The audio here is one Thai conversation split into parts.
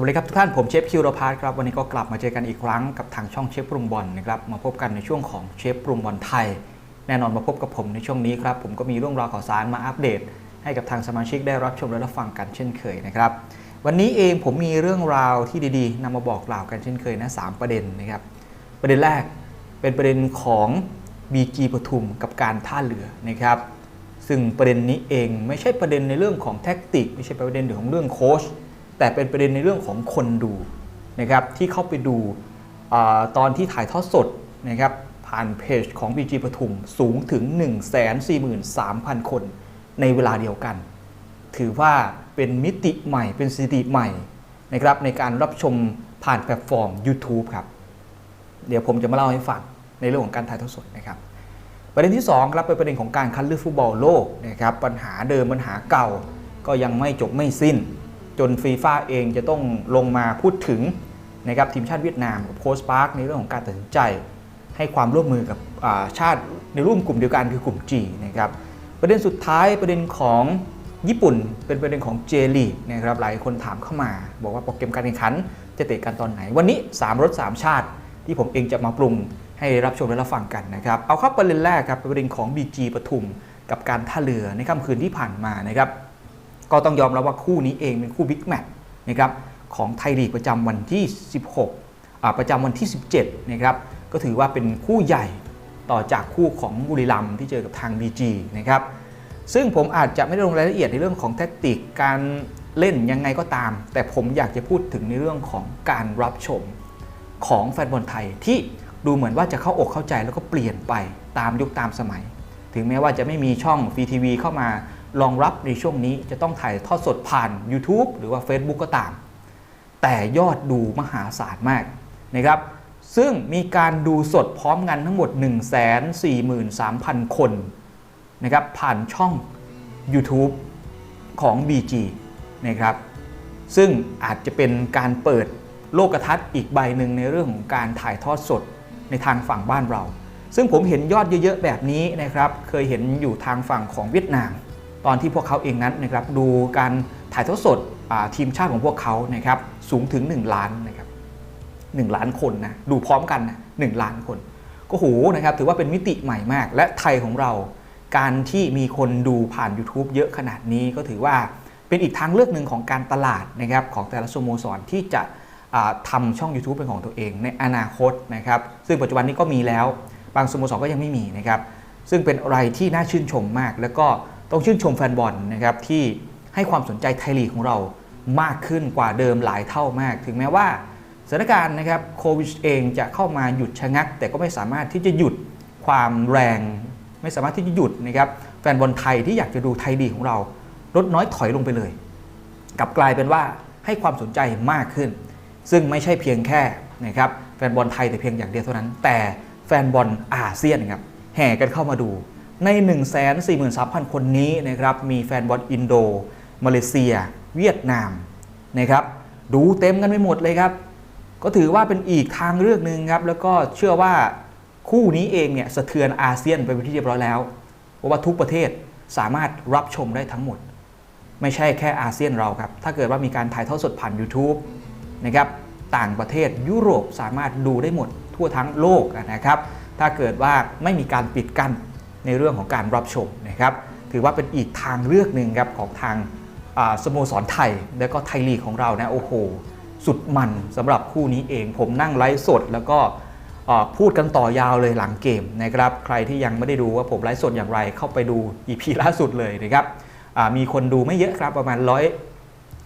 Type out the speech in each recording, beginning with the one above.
วัสดีครับทุกท่านผมเชฟคิวโรพาร์ครับวันนี้ก็กลับมาเจอกันอีกครั้งกับทางช่องเชฟปรุงบอลนะครับมาพบกันในช่วงของเชฟปรุงบอลไทย แน่นอนมาพบกับผมในช่วงนี้ครับผมก็มีเรื่องราวข่าวสารมาอัปเดต ให้กับทางสมาชิกได้รับชมและรับฟังกันเช่นเคยนะครับวันนี้เองผมมีเรื่องราวที่ดีๆนำมาบอกกล่าวกันเช่นเคยนะสามประเด็นนะครับประเด็นแรกเป็นประเด็นของ BG ปทุมกับการท่าเรือนะครับซึ่งประเด็นนี้เองไม่ใช่ประเด็นในเรื่องของแท็กติก ไม่ใช่ประเด็นเดือดของเรื่องโค้ช แต่เป็นประเด็นในเรื่องของคนดูนะครับที่เข้าไปดูอตอนที่ถ่ายทอดสดนะครับผ่านเพจของ BG ปทุมสูงถึง 143,000 คนในเวลาเดียวกัน ถือว่าเป็นมิติใหม่เป็นสถิติใหม่นะครับในการรับชมผ่านแพลตฟอร์ม YouTube ครับ เดี๋ยวผมจะมาเล่าให้ฟังในเรื่องของการถ่ายทอดสดนะครับ ประเด็นที่2ครับเป็นประเด็นของการคัดเลือกฟุตบอลโลกนะครับปัญหาเดิมปัญหาเก่าก็ยังไม่จบไม่สิ้น จนฟีฟ่าเองจะต้องลงมาพูดถึงนะครับทีมชาติเวียดนามกับโค้ชปาร์คในเรื่องของการตัดสินใจ ให้ความร่วมมือกับชาติในร่วมกลุ่มเดียวกันคือกลุ่ม G นะครับประเด็นสุดท้ายประเด็นของญี่ปุ่นเป็นประเด็นของเจลีนะครับหลายคนถามเข้ามา บอกว่าโปรแกรมการแข่งขันจะเตะกันตอนไหน วันนี้ 3 รถ 3 ชาติ ที่ผมเองจะมาปรุงให้รับชมและรับฟังกันนะครับเอาเข้าประเด็นแรกครับเป็นประเด็นของ BG ปทุม กับการท่าเรือในค่ำคืนที่ผ่านมานะครับ ก็ต้องยอมรับว่าคู่นี้เองเป็นคู่บิ๊กแมตช์นะครับของไทยลีกประจำวันที่ 16อ่าประจำวันที่ 17 นะครับ ก็ถือว่าเป็นคู่ใหญ่ต่อจากคู่ของบุรีรัมย์ที่เจอกับทาง BG นะครับ ซึ่งผมอาจจะไม่ได้ลงรายละเอียดในเรื่องของแทคติกการเล่นยังไงก็ตาม แต่ผมอยากจะพูดถึงในเรื่องของการรับชมของแฟนบอลไทยที่ดูเหมือนว่าจะเข้าอกเข้าใจแล้วก็เปลี่ยนไปตามยุคตามสมัย ถึงแม้ว่าจะไม่มีช่องฟรีทีวีเข้ามา รองรับในช่วงนี้จะต้องถ่ายทอดสดผ่าน YouTube หรือว่า Facebook ก็ตาม แต่ยอดดูมหาศาลมากนะครับ ซึ่งมีการดูสดพร้อมกันทั้งหมด 143,000 คนนะครับผ่านช่อง YouTube ของ BG นะครับ ซึ่งอาจจะเป็นการเปิดโลกทัศน์อีกใบหนึ่งในเรื่องของการถ่ายทอดสดในทางฝั่งบ้านเรา ซึ่งผมเห็นยอดเยอะๆแบบนี้นะครับ เคยเห็นอยู่ทางฝั่งของเวียดนาม ตอนที่พวกเขาเองนั้นนะครับดูการถ่ายทอดสดทีมชาติของพวกเขานะครับสูงถึง 1 ล้านนะครับ1ล้านคนนะดูพร้อมกันนะ1ล้านคน ก็โหนะครับถือว่าเป็นมิติใหม่มาก และไทยของเรา การที่มีคนดูผ่าน YouTube เยอะขนาดนี้ก็ถือว่าเป็นอีกทางเลือกหนึ่งของการตลาดนะครับของแต่ละสโมสรที่จะอ่าทำช่อง YouTube เป็นของตัวเองในอนาคตนะครับซึ่งปัจจุบันนี้ก็มีแล้ว บางสโมสรก็ยังไม่มีนะครับซึ่งเป็นอะไรที่น่าชื่นชมมาก แล้วก็ ต้องชื่นชมแฟนบอลนะครับที่ให้ความสนใจไทยลีกของเรามากขึ้นกว่าเดิมหลายเท่ามาก ถึงแม้ว่าสถานการณ์นะครับโควิดเองจะเข้ามาหยุดชะงัก แต่ก็ไม่สามารถที่จะหยุดความแรง ไม่สามารถที่จะหยุดนะครับแฟนบอลไทยที่อยากจะดูไทยลีกของเราลดน้อยถอยลงไปเลย กลับกลายเป็นว่าให้ความสนใจมากขึ้น ซึ่งไม่ใช่เพียงแค่นะครับแฟนบอลไทยแต่เพียงอย่างเดียวเท่านั้น แต่แฟนบอลอาเซียนครับแห่กันเข้ามาดู ใน 143,000 คนนี้นะครับมีแฟนบอลอินโด มาเลเซีย เวียดนามนะครับดูเต็มกันไปหมดเลยครับ ก็ถือว่าเป็นอีกทางเลือกหนึ่งครับ แล้วก็เชื่อว่าคู่นี้เองเนี่ยสะเทือนอาเซียนไปเป็นที่เรียบร้อยแล้ว เพราะว่าทุกประเทศสามารถรับชมได้ทั้งหมด ไม่ใช่แค่อาเซียนเราครับ ถ้าเกิดว่ามีการถ่ายทอดสดผ่าน YouTube นะครับต่างประเทศยุโรปสามารถดูได้หมดทั่วทั้งโลกนะครับ ถ้าเกิดว่าไม่มีการปิดกั้น ในเรื่องของการรับชมนะครับถือว่าเป็นอีกทางเลือกหนึ่งครับของทางสโมสรไทย และก็ไทยลีกของเรานะโอ้โห สุดมันสำหรับคู่นี้เอง ผมนั่งไลฟ์สดแล้วก็พูดกันต่อยาวเลยหลังเกมนะครับใครที่ยังไม่ได้ดูว่าผมไลฟ์สดอย่างไรเข้าไปดู EP ล่าสุดเลยนะครับมีคนดูไม่เยอะครับประมาณร้อย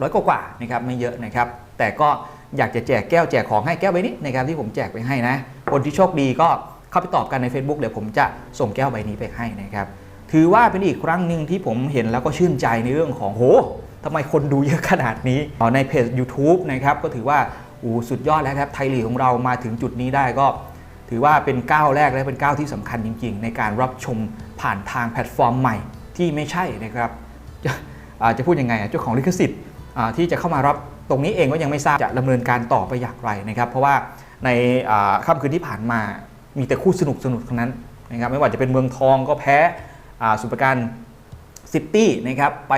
ร้อยกว่าๆนะครับไม่เยอะนะครับ แต่ก็อยากจะแจกแก้วแจกของให้แก้วใบนี้นะครับที่ผมแจกไปให้นะ คนที่โชคดีก็ เข้าไปตอบกันใน Facebook เดี๋ยวผมจะส่งแก้วใบนี้ไปให้นะครับถือว่าเป็นอีกครั้งหนึ่งที่ผมเห็นแล้วก็ชื่นใจในเรื่องของโหทำไมคนดูเยอะขนาดนี้ในเพจ YouTube นะครับก็ถือว่าอูสุดยอดแล้วครับไทยลีของเรามาถึงจุดนี้ได้ก็ถือว่าเป็นก้าวแรกและเป็นก้าวที่สำคัญจริง ๆ ในการรับชมผ่านทางแพลตฟอร์มใหม่ที่ไม่ใช่นะครับจะจะพูดยังไงเจ้าของลิขสิทธิ์ที่จะเข้ามารับตรงนี้เองก็ยังไม่ทราบจะดำเนินการต่อไปอย่างไรนะครับ เพราะว่าในค่ำคืนที่ผ่านมา มีแต่คู่สนุกสนุกทั้งนั้นนะครับไม่ว่าจะเป็นเมืองทองก็แพ้สุปรการซิตี้นะครับไป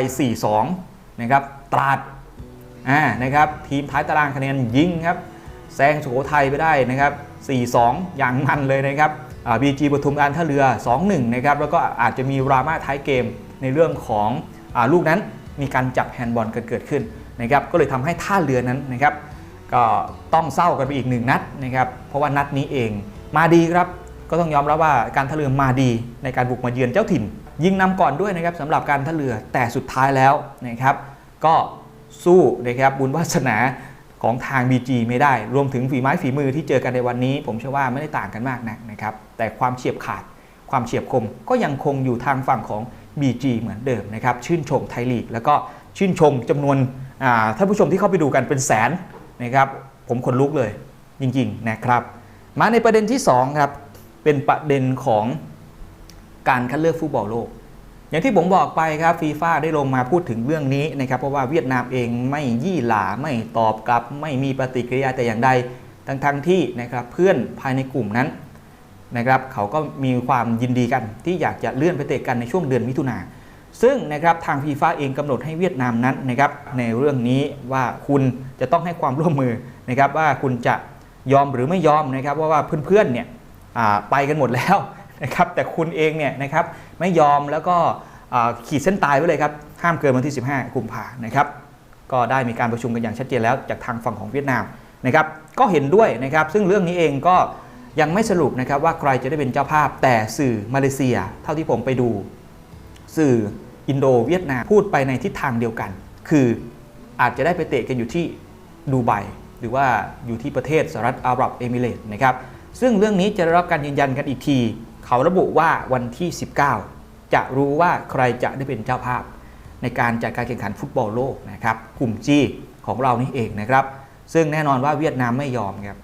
4-2นะครับตราดอ่านะครับทีมท้ายตารางคะแนนยิงครับแซงสุโขทัยไปได้นะครับ 4-2 อย่างมันเลยนะครับบีจีปทุมการท่าเรือ 2-1 นะครับแล้วก็อาจจะมีราม่าท้ายเกมในเรื่องของอลูกนั้นมีการจับแฮนด์บอลกันเกิดขึ้นนะครับก็เลยทำให้ท่าเรือนั้นนะครับก็ต้องเศร้ากันไปอีกหนึ่งนัดนะครับเพราะว่านัดนี้เอง มาดีครับก็ต้องยอมรับว่าการท่าเรือมาดีในการบุกมาเยือนเจ้าถิ่น ยิงนำก่อนด้วยนะครับสำหรับการท่าเรือแต่สุดท้ายแล้วนะครับ ก็สู้นะครับบุญวาสนาของทาง BG ไม่ได้ รวมถึงฝีไม้ฝีมือที่เจอกันในวันนี้ ผมเชื่อว่าไม่ได้ต่างกันมากนักนะครับ แต่ความเฉียบขาดความเฉียบคมก็ยังคงอยู่ทางฝั่งของ BG เหมือนเดิมนะครับ ชื่นชมไทยลีก แล้วก็ชื่นชมจำนวนท่านผู้ชมที่เข้าไปดูกันเป็นแสนนะครับ ผมขนลุกเลยจริงๆนะครับ มาในประเด็นที่2ครับเป็นประเด็นของการคัดเลือกฟุตบอลโลก อย่างที่ผมบอกไปครับฟีฟ่าได้ลงมาพูดถึงเรื่องนี้นะครับ เพราะว่าเวียดนามเองไม่ยี่หลาไม่ตอบกลับ ไม่มีปฏิกิริยาแต่อย่างใดทั้งทั้งที่นะครับเพื่อนภายในกลุ่มนั้นนะครับเขาก็มีความยินดีกันที่อยากจะเลื่อนไปเตะกันในช่วงเดือนมิถุนาซึ่งนะครับทางฟีฟ่าเองกำหนดให้เวียดนามนั้นนะครับในเรื่องนี้ว่าคุณจะต้องให้ความร่วมมือนะครับว่าคุณจะ ยอมหรือไม่ยอมนะครับว่าว่าเพื่อนๆเนี่ยไปกันหมดแล้วนะครับแต่คุณเองเนี่ยนะครับไม่ยอมแล้วก็ขีดเส้นตายไว้เลยครับห้ามเกินวันที่ 15 กุมภานะครับก็ได้มีการประชุมกันอย่างชัดเจนแล้วจากทางฝั่งของเวียดนามนะครับก็เห็นด้วยนะครับซึ่งเรื่องนี้เองก็ยังไม่สรุปนะครับว่าใครจะได้เป็นเจ้าภาพแต่สื่อมาเลเซีย เท่าที่ผมไปดู สื่ออินโดเวียดนามพูดไปในทิศทางเดียวกัน คืออาจจะได้ไปเตะกันอยู่ที่ดูไบ หรือว่าอยู่ที่ประเทศสหรัฐอาหรับเอมิเรต์นะครับ ซึ่งเรื่องนี้จะได้รับการยืนยันกันอีกที เขาระบุว่าวันที่ 19 จะรู้ว่าใครจะได้เป็นเจ้าภาพ ในการจัดการแข่งขันฟุตบอลโลกนะครับกลุ่ม G ของเรานี่เองนะครับ ซึ่งแน่นอนว่าเวียดนามไม่ยอมครับ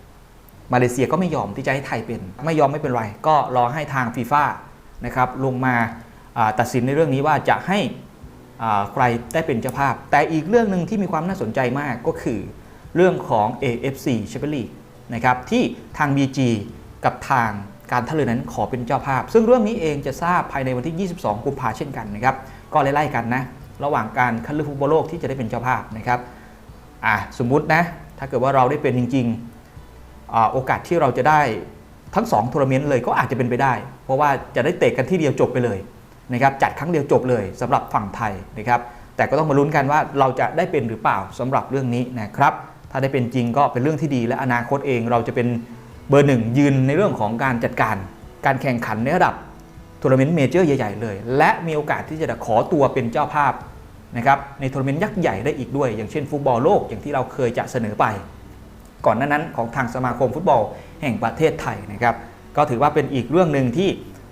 มาเลเซียก็ไม่ยอมที่จะให้ไทยเป็น ไม่ยอมไม่เป็นไร ก็รอให้ทางฟีฟ่านะครับลงมาตัดสินในเรื่องนี้ว่าจะให้ใครได้เป็นเจ้าภาพ แต่อีกเรื่องหนึ่งที่มีความน่าสนใจมากก็คือ เรื่องของ AFC Champions League นะครับที่ทาง BG กับทางการท่าเรือนั้นขอเป็นเจ้าภาพ ซึ่งเรื่องนี้เองจะทราบภายในวันที่ 22 กุมภาเช่นกันนะครับก็ไล่ๆกันนะระหว่างการคัดเลือกฟุตบอลโลกที่จะได้เป็นเจ้าภาพนะครับอะสมมุตินะถ้าเกิดว่าเราได้เป็นจริงๆโอกาสที่เราจะได้ทั้ง2ทัวร์นาเมนต์เลยก็อาจจะเป็นไปได้ เพราะว่าจะได้เตะกันที่เดียวจบไปเลยนะครับจัดครั้งเดียวจบเลยสำหรับฝั่งไทยนะครับแต่ก็ต้องมาลุ้นกันว่าเราจะได้เป็นหรือเปล่าสำหรับเรื่องนี้นะครับ ถ้าได้เป็นจริงก็เป็นเรื่องที่ดี และอนาคตเองเราจะเป็นเบอร์หนึ่งยืนในเรื่องของการจัดการ การแข่งขันในระดับทัวร์นาเมนต์เมเจอร์ใหญ่ ๆ เลย และมีโอกาสที่จะขอตัวเป็นเจ้าภาพนะครับในทัวร์นาเมนต์ยักษ์ใหญ่ได้อีกด้วย อย่างเช่นฟุตบอลโลกอย่างที่เราเคยจะเสนอไป ก่อนหน้านั้นของทางสมาคมฟุตบอลแห่งประเทศไทยนะครับก็ถือว่าเป็นอีกเรื่องหนึ่งที่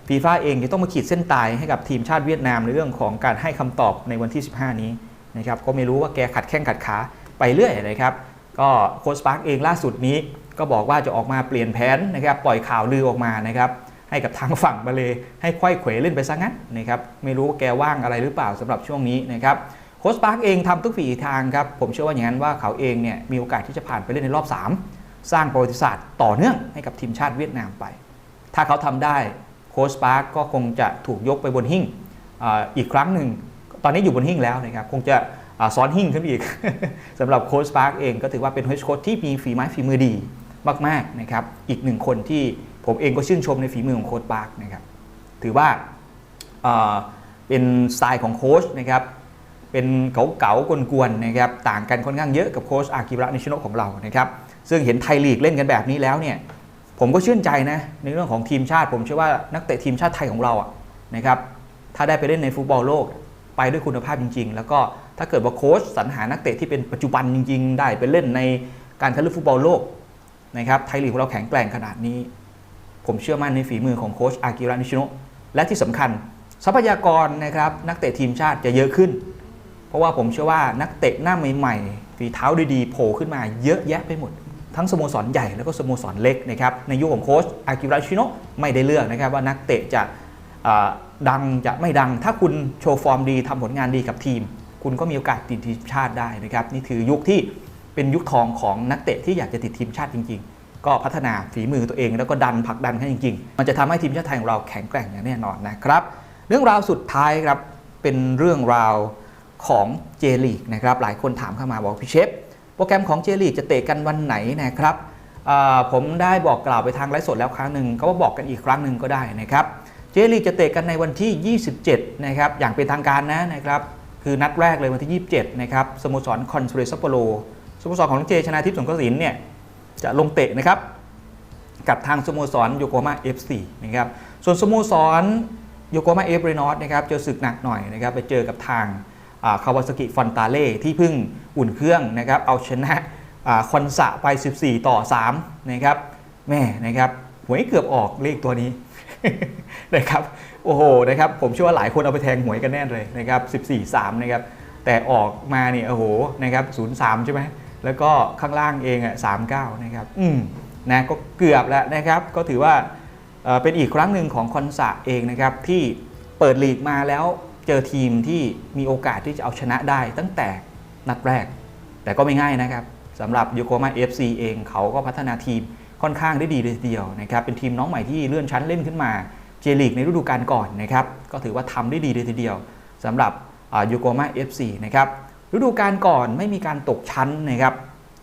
ฟีฟ่าเองจะต้องมาขีดเส้นตายให้กับทีมชาติเวียดนามในเรื่องของการให้คำตอบในวันที่ 15 นี้นะครับก็ไม่รู้ว่าแกขัดแข้งขัดขาไปเรื่อยนะครับ ก็โค้ชปาร์กเองล่าสุดนี้ ก็บอกว่าจะออกมาเปลี่ยนแผนนะครับปล่อยข่าวลือออกมานะครับให้กับทางฝั่งมาเลยให้ไขว้เขวเล่นไปซะงั้นนะครับไม่รู้ว่าแกว่างอะไรหรือเปล่าสำหรับช่วงนี้นะครับโค้ชปาร์กเองทำทุกฝีทางครับผมเชื่อว่าอย่างนั้นว่าเขาเองเนี่ยมีโอกาสที่จะผ่านไปเล่นในรอบ 3 สร้างประวัติศาสตร์ต่อเนื่องให้กับทีมชาติเวียดนามไป ถ้าเขาทำได้โค้ชปาร์กก็คงจะถูกยกไปบนหิ้งออีกครั้งหนึ่งตอนนี้อยู่บนหิ้งแล้วนะครับคงจะ ซ้อนหิ้งขึ้นไปอีกสำหรับโค้ชปาร์กเองก็ถือว่าเป็นโค้ชที่มีฝีไม้ฝีมือดีมากๆนะครับอีกหนึ่งคนที่ผมเองก็ชื่นชมในฝีมือของโค้ชปาร์กนะครับถือว่าเป็นสไตล์ของโค้ชนะครับเป็นเก๋าๆกวนๆนะครับต่างกันค่อนข้างเยอะกับโค้ชอากิระนิชโนะของเรานะครับซึ่งเห็นไทยลีกเล่นกันแบบนี้แล้วเนี่ยผมก็ชื่นใจนะในเรื่องของทีมชาติ ผมเชื่อว่านักเตะทีมชาติไทยของเราอะนะครับถ้าได้ไปเล่นในฟุตบอลโลก ไปด้วยคุณภาพจริง ๆ แล้วก็ถ้าเกิดว่าโค้ชสรรหานักเตะที่เป็นปัจจุบันจริง ๆ ได้ไปเล่นในการคัดเลือกฟุตบอลโลกนะครับไทยลีกของเราแข็งแกร่งขนาดนี้ ผมเชื่อมั่นในฝีมือของโค้ชอากิระนิชิโนะและที่สำคัญทรัพยากรนะครับนักเตะทีมชาติจะเยอะขึ้น เพราะว่าผมเชื่อว่านักเตะหน้าใหม่ๆฝีเท้าดีๆโผล่ขึ้นมาเยอะแยะไปหมด ทั้งสโมสรใหญ่แล้วก็สโมสรเล็กนะครับในยุคของโค้ชอากิระชิโนะไม่ได้เลือกนะครับว่านักเตะจะ ดังจะไม่ดัง ถ้าคุณโชว์ฟอร์มดีทำผลงานดีกับทีม คุณก็มีโอกาสติดทีมชาติได้นะครับ นี่คือยุคที่เป็นยุคทองของนักเตะที่อยากจะติดทีมชาติจริง ๆ ก็พัฒนาฝีมือตัวเองแล้วก็ดันผลักดันให้จริง ๆ มันจะทำให้ทีมชาติไทยของเราแข็งแกร่งอย่างแน่นอนนะครับ เรื่องราวสุดท้ายครับเป็นเรื่องราวของเจลีกนะครับ หลายคนถามเข้ามาบอกพี่เชฟโปรแกรมของเจลีกจะเตะกันวันไหนนะครับผมได้บอกกล่าวไปทางไลฟ์สดแล้วครั้งหนึ่งก็ว่าบอกกันอีกครั้งหนึ่งก็ได้นะครับ เจลีกจะเตะกันในวันที่ 27 นะครับ อย่างเป็นทางการนะนะครับ คือนัดแรกเลยวันที่ 27 นะครับ สโมสรคอนเทรซัปโปโรสโมสรของน้องเจชนาทิพย์สงกระสินเนี่ยจะลงเตะนะครับ กับทางสโมสรโยโกมา FC นะครับ ส่วนสโมสรโยโกมาเอฟเรนอตนะครับเจอศึกหนักหน่อยนะครับไปเจอกับทางคาวาซากิฟอนตาเล่ที่เพิ่งอุ่นเครื่องนะครับเอาชนะคอนสะไป 14 ต่อ 3 นะครับแม่นะครับหวยเกือบออกเลขตัวนี้ นะครับโอ้โหนะครับผมเชื่อว่าหลายคนเอาไปแทงหวยกันแน่เลยนะครับ14 3นะครับแต่ออกมาเนี่ยโอ้โหนะครับ03 ใช่ไหมแล้วก็ข้างล่างเองอะ39 นะครับอืมนะก็เกือบแล้วนะครับก็ถือว่าเป็นอีกครั้งหนึ่งของคอนซาเองนะครับที่เปิดลีกมาแล้วเจอทีมที่มีโอกาสที่จะเอาชนะได้ตั้งแต่นัดแรก แต่ก็ไม่ง่ายนะครับสำหรับโยโกมา FC เองเขาก็พัฒนาทีม ค่อนข้างได้ดีเลยทีเดียวนะครับเป็นทีมน้องใหม่ที่เลื่อนชั้นเล่นขึ้นมาเจลีกในฤดูกาลก่อนนะครับก็ถือว่าทำได้ดีเลยทีเดียวสำหรับโยโกมา FC นะครับฤดูกาลก่อนไม่มีการตกชั้นนะครับ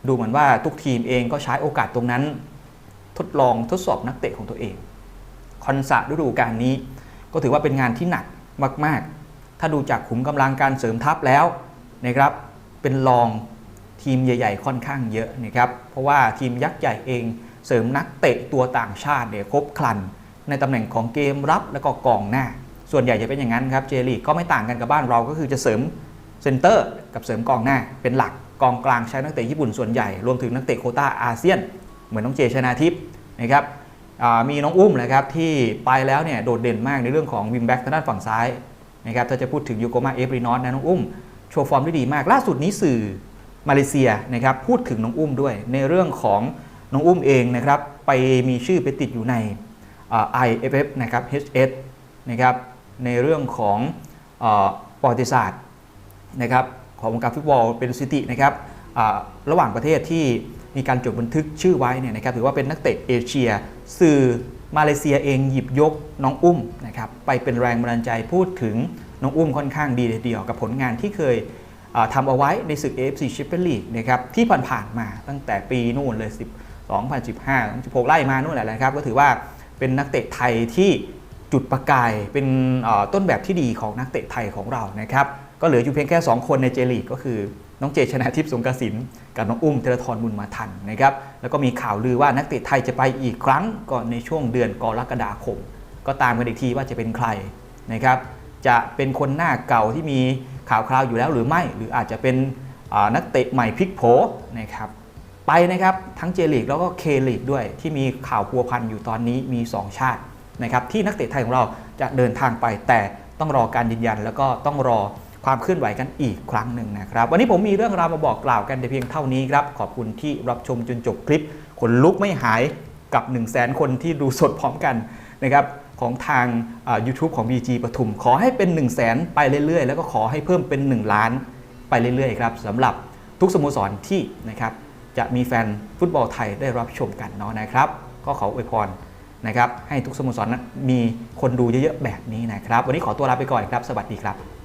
ดูเหมือนว่าทุกทีมเองก็ใช้โอกาสตรงนั้น ทดลองทดสอบนักเตะของตัวเองคอนซาฤดูกาลนี้ ก็ถือว่าเป็นงานที่หนักมากๆ ถ้าดูจากขุมกำลังการเสริมทัพแล้วนะครับเป็นรองทีมใหญ่ ๆ ค่อนข้างเยอะนะครับเพราะว่าทีมยักษ์ใหญ่เอง เสริมนักเตะตัวต่างชาติเนี่ยครบครัน ในตำแหน่งของเกมรับและก็กองหน้า ส่วนใหญ่จะเป็นอย่างนั้นครับเจลีกก็ไม่ต่างกันกับบ้านเราก็คือจะเสริมเซนเตอร์กับเสริมกองหน้าเป็นหลักกองกลางใช้นักเตะญี่ปุ่นส่วนใหญ่รวมถึงนักเตะโคต้าอาเซียน เหมือนน้องเจชนาทิพย์นะครับมีน้องอุ้มนะครับที่ไปแล้วเนี่ยโดดเด่นมากในเรื่องของวิงแบ็กทางด้านฝั่งซ้ายนะครับถ้าจะพูดถึงยูโกมาเอฟรีนอตนะน้องอุ้มโชว์ฟอร์มได้ดีมาก ล่าสุดนี้สื่อมาเลเซียนะครับพูดถึงน้องอุ้มด้วยในเรื่องของ น้องอุ้มเองนะครับไปมีชื่อไปติดอยู่ในอ่า IFF นะครับ HS นะครับในเรื่องของอประวัติศาสตร์นะครับของวงการฟุตบอลเป็นสถิตินะครับระหว่างประเทศที่มีการจดบันทึกชื่อไว้เนี่ยนะครับถือว่าเป็นนักเตะเอเชีย สื่อมาเลเซียเองหยิบยกน้องอุ้มนะครับไปเป็นแรงบันดาลใจพูดถึงน้องอุ้มค่อนข้างดีเดียวกับผลงานที่เคยทำเอาไว้ในศึก AFC Champions League นะครับที่ผ่านๆมาตั้งแต่ปีนู่นเลย10 2015 2016ไล่มานู่นแหละนะครับ ก็ถือว่าเป็นนักเตะไทยที่จุดประกายเป็นต้นแบบที่ดีของนักเตะไทยของเรานะครับ ก็เหลืออยู่เพียงแค่ 2 คนในเจลีกก็คือน้องเจชนะทิพย์สงกระสินกับน้องอุ้มเทระทรบุญมาทันนะครับ แล้วก็มีข่าวลือว่านักเตะไทยจะไปอีกครั้งก่อนในช่วงเดือนกรกฎาคม ก็ตามกันอีกทีว่าจะเป็นใครนะครับ จะเป็นคนหน้าเก่าที่มีข่าวคราวอยู่แล้วหรือไม่ หรืออาจจะเป็นนักเตะใหม่พลิกโผนะครับ ไปนะครับทั้งเจลีกแล้วก็เคลีกด้วย ที่มีข่าวพัวพันอยู่ตอนนี้มี 2 ชาตินะครับที่นักเตะไทยของเราจะเดินทางไป แต่ต้องรอการยืนยัน แล้วก็ต้องรอความเคลื่อนไหวกันอีกครั้งหนึ่งนะครับ วันนี้ผมมีเรื่องราวมาบอกกล่าวกันแต่เพียงเท่านี้ครับ ขอบคุณที่รับชมจนจบคลิปขนลุกไม่หายกับ 1 0 0 0 0แสนคนที่ดูสดพร้อมกันนะครับของทาง YouTube ของ BG ปทุม ขอให้เป็น 1 0 0 0 0แสนไปเรื่อยๆ แล้วก็ขอให้เพิ่มเป็น 1 ล้านไปเรื่อยๆครับสำหรับทุกสโมสรที่นะครับ จะมีแฟนฟุตบอลไทยได้รับชมกันเนาะนะครับ ก็ขออวยพรนะครับให้ทุกสโมสรนั้นมีคนดูเยอะๆแบบนี้นะครับ วันนี้ขอตัวลาไปก่อนครับ สวัสดีครับ